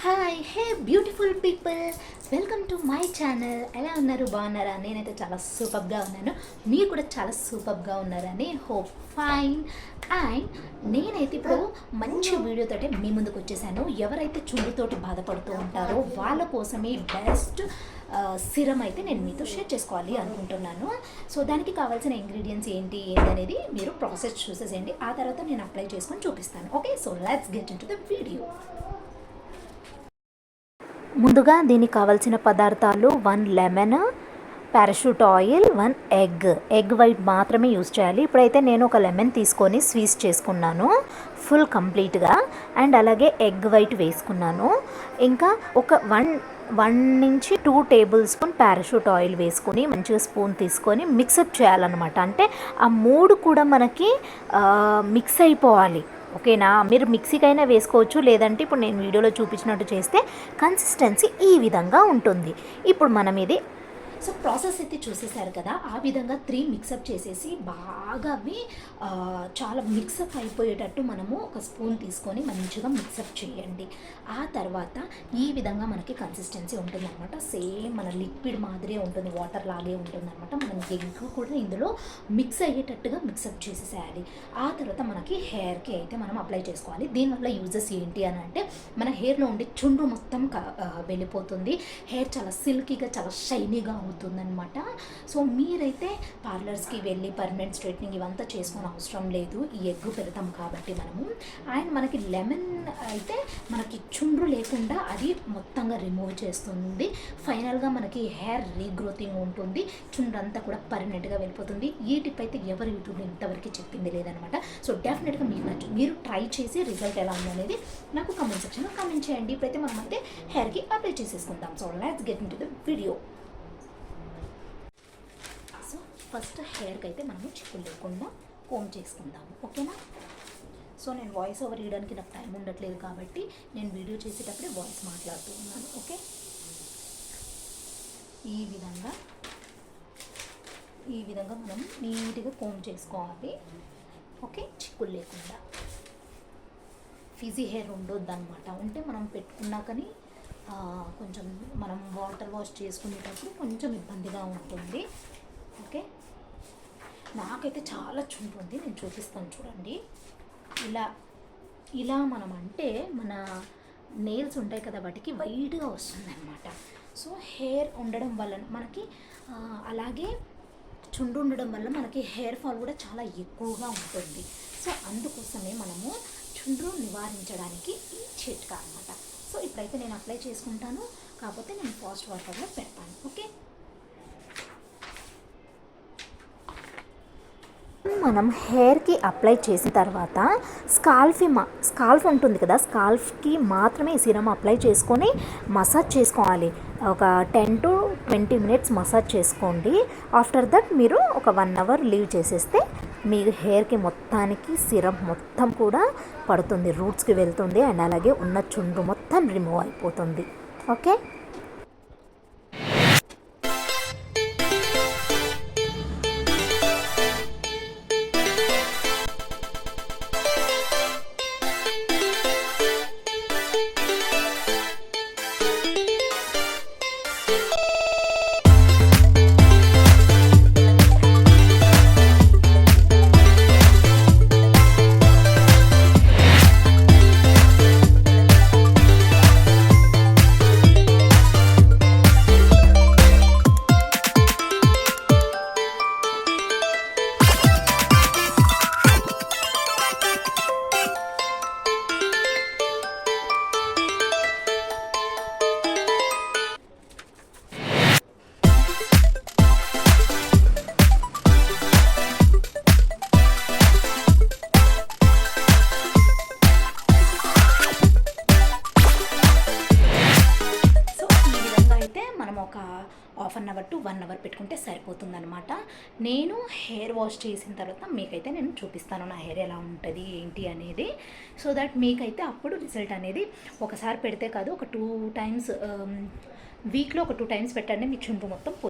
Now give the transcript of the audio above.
Hi hey beautiful people welcome to my channel ఎలా ఉన్నారు? బాగున్నారా? నేనైతే చాలా సూపర్గా ఉన్నాను. మీరు కూడా చాలా సూపర్గా ఉన్నారని హోప్ ఫైన్ అండ్ నేనైతే ఇప్పుడు మంచి వీడియోతోటే మీ ముందుకు వచ్చేసాను. ఎవరైతే చుండుతోటి బాధపడుతూ ఉంటారో వాళ్ళ కోసమే బెస్ట్ సిరం అయితే నేను మీతో షేర్ చేసుకోవాలి అనుకుంటున్నాను. సో దానికి కావాల్సిన ఇంగ్రీడియంట్స్ ఏంటి ఏంటి అనేది మీరు ప్రాసెస్ చూసేసేయండి. ఆ తర్వాత నేను అప్లై చేసుకొని చూపిస్తాను. Okay so let's get into the video ముందుగా దీనికి కావాల్సిన పదార్థాలు one lemon parachute oil one egg. Egg white మాత్రమే యూస్ చేయాలి. ఇప్పుడైతే నేను ఒక లెమన్ తీసుకొని స్వీస్ చేసుకున్నాను ఫుల్ కంప్లీట్గా. అండ్ అలాగే ఎగ్ వైట్ వేసుకున్నాను. ఇంకా ఒక వన్ వన్ నుంచి two tablespoon parachute oil వేసుకొని మంచిగా స్పూన్ తీసుకొని మిక్సప్ చేయాలన్నమాట. అంటే ఆ మూడు కూడా మనకి మిక్స్ అయిపోవాలి. ఓకేనా? మీరు మిక్సీకైనా వేసుకోవచ్చు లేదంటే ఇప్పుడు నేను వీడియోలో చూపించినట్టు చేస్తే కన్సిస్టెన్సీ ఈ విధంగా ఉంటుంది. ఇప్పుడు మనం ఇది సో ప్రాసెస్ అయితే చూసేసారు కదా ఆ విధంగా త్రీ మిక్సప్ చేసేసి బాగా అవి చాలా మిక్సప్ అయిపోయేటట్టు మనము ఒక స్పూన్ తీసుకొని మంచిగా మిక్సప్ చేయండి. ఆ తర్వాత ఈ విధంగా మనకి కన్సిస్టెన్సీ ఉంటుంది అనమాట సేమ్ మన లిక్విడ్ మాదిరే ఉంటుంది వాటర్ లాగే ఉంటుంది అనమాట మనం ఎగ్ కూడా ఇందులో మిక్స్ అయ్యేటట్టుగా మిక్సప్ చేసేసేయాలి. ఆ తర్వాత మనకి హెయిర్కి అయితే మనం అప్లై చేసుకోవాలి. దీనివల్ల యూజెస్ ఏంటి అని అంటే మన హెయిర్లో ఉండే చుండ్రు మొత్తం వెళ్ళిపోతుంది. హెయిర్ చాలా సిల్కీగా చాలా షైనీగా అవుతుందన్నమాట. సో మీరైతే పార్లర్స్కి వెళ్ళి పర్మనెంట్ స్ట్రైట్నింగ్ ఇవంతా చేసుకునే అవసరం లేదు. ఈ ఎగ్ పెడతాం కాబట్టి మనము. అండ్ మనకి లెమన్ అయితే మనకి చుండ్రు లేకుండా అది మొత్తంగా రిమూవ్ చేస్తుంది. ఫైనల్గా మనకి హెయిర్ రీగ్రోతింగ్ ఉంటుంది. చుండ్రు అంతా కూడా పర్మనెంట్గా వెళ్ళిపోతుంది. ఈ టిప్ అయితే ఎవరు యూట్యూబ్లో ఇంతవరకు చెప్పింది లేదనమాట సో డెఫినెట్గా మీకు నచ్చు మీరు ట్రై చేసి రిజల్ట్ ఎలా ఉంది అనేది నాకు కామెంట్ సెక్షన్లో కామెంట్ చేయండి. ఇప్పుడైతే మనం అయితే హెయిర్కి అప్లై చేసేసుకుందాం. So let's get into the video so first హెయిర్కి అయితే మనము చిక్కులు లేకుండా కోమ్ చేసుకుందాము. ఓకేనా? సో నేను వాయిస్ ఓవర్ ఇవ్వడానికి నాకు టైం ఉండట్లేదు కాబట్టి నేను వీడియో చేసేటప్పుడే వాయిస్ మాట్లాడుతూ ఉన్నాను. ఓకే? ఈ విధంగా ఈ విధంగా మనం నీట్గా కోమ్ చేసుకోవాలి. ఓకే? చిక్కులు లేకుండా. ఫిజీ హెయిర్ ఉండొద్దు అనమాట ఉంటే మనం పెట్టుకున్నా కానీ కొంచెం మనం వాటర్ వాష్ చేసుకునేటప్పుడు కొంచెం ఇబ్బందిగా ఉంటుంది. ఓకే? నాకైతే చాలా చుంటుంది నేను చూపిస్తాను చూడండి. ఇలా ఇలా మనం అంటే మన నెయిల్స్ ఉంటాయి కదా వాటికి వైట్గా వస్తుందన్నమాట. సో హెయిర్ ఉండడం వల్ల మనకి అలాగే చుండు ఉండడం వల్ల మనకి హెయిర్ ఫాల్ కూడా చాలా ఎక్కువగా ఉంటుంది. సో అందుకోసమే మనము చుండ్రు నివారించడానికి ఈ చిట్కా అనమాట సో ఇప్పుడైతే నేను అప్లై చేసుకుంటాను. కాకపోతే నేను ఫాస్ట్ వాటర్లో పెడతాను. ఓకే? మనం హెయిర్కి అప్లై చేసిన తర్వాత స్కాల్ఫీ మా స్కాల్ఫ్ ఉంటుంది కదా స్కాల్ఫ్కి మాత్రమే ఈ సిరం అప్లై చేసుకొని మసాజ్ చేసుకోవాలి. ఒక ten to twenty minutes massage చేసుకోండి. ఆఫ్టర్ దట్ మీరు ఒక వన్ అవర్ లీవ్ చేసేస్తే మీ హెయిర్కి మొత్తానికి సిరం మొత్తం కూడా పడుతుంది రూట్స్కి వెళ్తుంది అండ్ అలాగే ఉన్న చుండ్రు మొత్తం రిమూవ్ అయిపోతుంది. ఓకే? ఒక half an hour to one hour పెట్టుకుంటే సరిపోతుందనమాట నేను హెయిర్ వాష్ చేసిన తర్వాత మీకైతే నేను చూపిస్తాను నా హెయిర్ ఎలా ఉంటుంది ఏంటి అనేది. సో దట్ మీకైతే అప్పుడు రిజల్ట్ అనేది ఒకసారి పెడితే కాదు ఒక టూ టైమ్స్ వీక్లో ఒక టూ టైమ్స్ పెట్టండి మీ చుండ్రు మొత్తం పో-